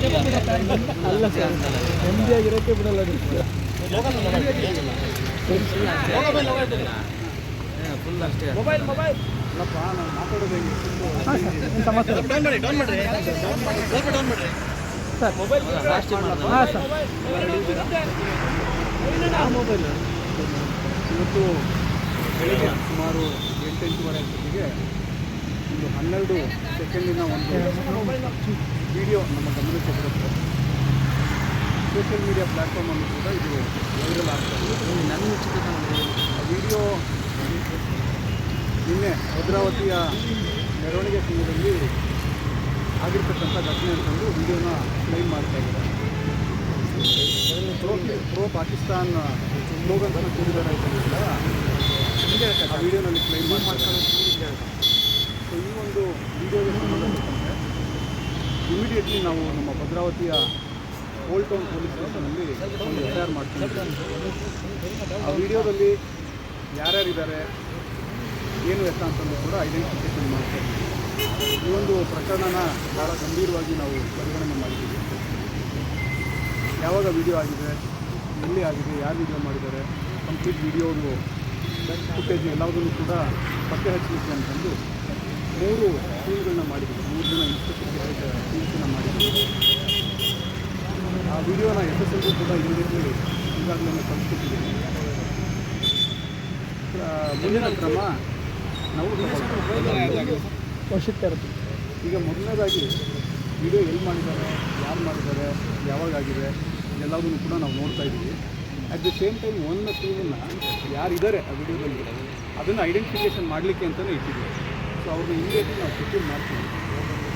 ಅಲ್ಲ ಸರ್ ನೆಮ್ಮದಿಯಾಗಿರೋಕ್ಕೆ ಬಿಡಲ್ಲ ಫುಲ್ ಅಷ್ಟೇ mobile mobile sir mobile mobile ಇವತ್ತು ಬೆಳಿಗ್ಗೆ ಸುಮಾರು ಎಂಟೆಂಟುವರೆ ಅಷ್ಟೊತ್ತಿಗೆ ಒಂದು ಹನ್ನೆರಡು ಸೆಕೆಂಡಿನ ಒಂದು ವಿಡಿಯೋ ನಮ್ಮ ಗಮನಕ್ಕೆ ಬರುತ್ತೆ. ಸೋಷಿಯಲ್ ಮೀಡಿಯಾ ಪ್ಲ್ಯಾಟ್ಫಾರ್ಮಲ್ಲಿ ಕೂಡ ಇದು ವೈರಲ್ ಆಗ್ತದೆ ನನ್ನ ಆ ವಿಡಿಯೋ ನಿನ್ನೆ ಭದ್ರಾವತಿಯ ಮೆರವಣಿಗೆ ಸಮಯದಲ್ಲಿ ಆಗಿರ್ತಕ್ಕಂಥ ಘಟನೆ ಅಂತಂದು ವಿಡಿಯೋನ ಕ್ಲೈಮ್ ಮಾಡ್ತಾ ಇದ್ದಾರೆ. ಪ್ರೋ ಪ್ರೋ ಪಾಕಿಸ್ತಾನ್ ಸ್ಲೋಗನ್ಸ್ ಕೂಡಿದ್ದಾರೆ ಅಂತಂದಿಲ್ಲ ಆ ವಿಡಿಯೋನಲ್ಲಿ ಕ್ಲೈಮ್ ಮಾಡ್ತಾರೆ. ಸೊ ಈ ಒಂದು ವಿಡಿಯೋಗೆ ಸಂಬಂಧಪಟ್ಟಂತೆ ಇಮಿಡಿಯೇಟ್ಲಿ ನಾವು ನಮ್ಮ ಭದ್ರಾವತಿಯ ಓಲ್ಡ್ ಟೌನ್ ಪೊಲೀಸ್ ಸ್ಟೇಷನಲ್ಲಿ ಒಂದು ಎಫ್ ಆರ್ ಮಾಡ್ತೀವಿ ಆ ವಿಡಿಯೋದಲ್ಲಿ ಯಾರ್ಯಾರಿದ್ದಾರೆ, ಏನು ಎತ್ತ ಅಂತಂದು ಕೂಡ ಐಡೆಂಟಿಫಿಕೇಷನ್ ಮಾಡ್ತೀವಿ ಈ ಒಂದು ಪ್ರಕರಣನ ಭಾಳ ಗಂಭೀರವಾಗಿ ನಾವು ಪರಿಗಣನೆ ಮಾಡಿದ್ದೀವಿ. ಯಾವಾಗ ವಿಡಿಯೋ ಆಗಿದೆ, ಎಲ್ಲಿ ಆಗಿದೆ, ಯಾರು ವಿಡಿಯೋ ಮಾಡಿದ್ದಾರೆ ಕಂಪ್ಲೀಟ್ ವಿಡಿಯೋದು ಫುಟೇಜ್ ಎಲ್ಲದನ್ನು ಕೂಡ ಪತ್ತೆ ಹಚ್ಚಲಿಕ್ಕೆ ಅಂತಂದು ಮೂರು ಟೀಮ್ಗಳನ್ನ ಮಾಡಿದ್ದೀವಿ. ಮೂರು ಜನ ಇನ್ಸ್ಪೆಕ್ಟರ್ ಟೀಮ್ಸನ್ನ ಮಾಡಿದ್ದೀವಿ. ಆ ವಿಡಿಯೋನ ಎಸ್ ಎಸ್ ಎಲ್ಗೂ ಕೂಡ ಇಮಿಡಿಯೇಟ್ಲಿ ಈಗಾಗಲೇ ಕಳಿಸ್ಕೊಟ್ಟಿದ್ದೀವಿ ಆ, ಮುಂದಿನ ಕ್ರಮ ನಾವು ವಶಕ್ಕೆ ಈಗ ಮೊದಲನೇದಾಗಿ ವಿಡಿಯೋ ಎಲ್ಲಿ ಮಾಡಿದ್ದಾರೆ ಯಾರು ಮಾಡಿದ್ದಾರೆ ಯಾವಾಗ ಆಗಿದೆ ಎಲ್ಲದನ್ನು ಕೂಡ ನಾವು ನೋಡ್ತಾ ಇದ್ದೀವಿ. ಅಟ್ ದಿ ಸೇಮ್ ಟೈಮ್ ಒಂದು ಟೀಮನ್ನು ಯಾರಿದ್ದಾರೆ ಆ ವಿಡಿಯೋದಲ್ಲಿ ಅದನ್ನು ಐಡೆಂಟಿಫಿಕೇಷನ್ ಮಾಡಲಿಕ್ಕೆ ಅಂತಲೇ ಇಟ್ಟಿದ್ದೀವಿ. ಸೊ ಅವ್ರನ್ನ ಇಮಿಡಿಯೇಟ್ಲಿ ನಾವು ಸೆಕ್ಯೂರ್ ಮಾಡ್ತೀವಿ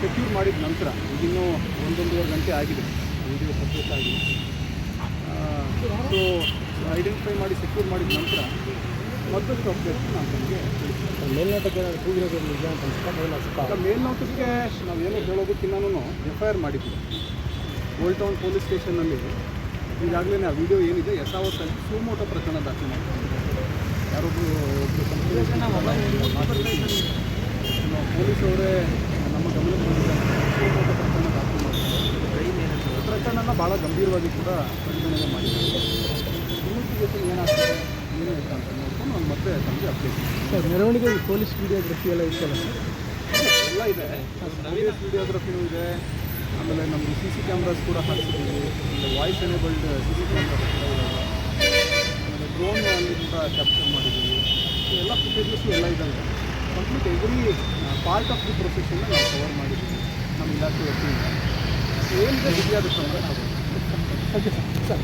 ಸೆಕ್ಯೂರ್ ಮಾಡಿದ ನಂತರ ಇನ್ನೂ ಒಂದೊಂದೂವರೆ ಗಂಟೆ ಆಗಿದೆ ವಿಡಿಯೋ ಸಕ್ಸಸ್ ಆಗಿದೆ ಸೊ ಐಡೆಂಟಿಫೈ ಮಾಡಿ ಸೆಕ್ಯೂರ್ ಮಾಡಿದ ನಂತರ ಮತ್ತಷ್ಟು ಅಪ್ಡೇಟ್ ನಾನು ನಿಮಗೆ ಮೇಲ್ನೋಟಕ್ಕೆ ಕೂಗಿರೋದು ನಿಜ ಅಂತ ಈಗ ಮೇಲ್ನೋಟಕ್ಕೆ ನಾವೇನು ಹೇಳೋದಕ್ಕಿನ್ನೂ ಎಫ್ ಐ ಆರ್ ಮಾಡಿದ್ವಿ ಓಲ್ಡ್ ಟೌನ್ ಪೊಲೀಸ್ ಸ್ಟೇಷನ್ನಲ್ಲಿ ಈಗಾಗಲೇ ಆ ವಿಡಿಯೋ ಏನಿದೆ ಯಥಾವತ್ತಲ್ಲಿ ಸುಮೋಟ ಪ್ರಕರಣ ದಾಖಲೆ ಮಾಡ್ಕೊಂಡಿದ್ದಾರೆ ಯಾರೊಬ್ಬರು ಒಬ್ಬರು ಪೊಲೀಸ್ ಅವರೇ ನಮ್ಮ ಗಮನಕ್ಕೆ ಪ್ರಕರಣ ದಾಖಲು ಮಾಡಿದ್ದಾರೆ ಪ್ರಕರಣನ ಭಾಳ ಗಂಭೀರವಾಗಿ ಕೂಡ ಪರಿಗಣನೆ ಮಾಡಿದ್ದಾರೆ. ಜೊತೆ ಏನಾಗ್ತದೆ ಏನು ಅಂತ ಅಂತ ನೋಡ್ಕೊಂಡು ನಾನು ಮತ್ತೆ ತಮಗೆ ಅಪ್ಡೇಟ್ ಸರ್ ಮೆರವಣಿಗೆ ಪೊಲೀಸ್ ವಿಡಿಯೋಗ್ರಫಿ ಎಲ್ಲ ಇತ್ತಲ್ಲ ಸರ್? ಎಲ್ಲ ಇದೆ. ಪೊಲೀಸ್ ವಿಡಿಯೋಗ್ರಫಿನೂ ಇದೆ. ಆಮೇಲೆ ನಮ್ಮದು ಸಿ ಸಿ ಕ್ಯಾಮ್ರಾಸ್ ಕೂಡ ಹಾಕ್ಸಿದ್ದೀವಿ. ಆಮೇಲೆ voice enabled C C cameras ಕೂಡ ಇದ್ದಾವೆ ಆಮೇಲೆ ಡ್ರೋನ್ ಅಲ್ಲಿ ಕೂಡ ಕ್ಯಾಪ್ಚರ್ ಮಾಡಿದ್ದೀವಿ. ಎಲ್ಲ ಫುಟೇಜಸ್ಸು ಎಲ್ಲ ಇದ್ದಾವೆ complete every part of the ಪ್ರೊಸೆಷನ್ನ ನಾವು ಕವರ್ ಮಾಡಿದ್ದೀವಿ, ನಮ್ಮ ಇಲಾಖೆ ವತಿಯಿಂದ. ನಾವು. Okay sir sir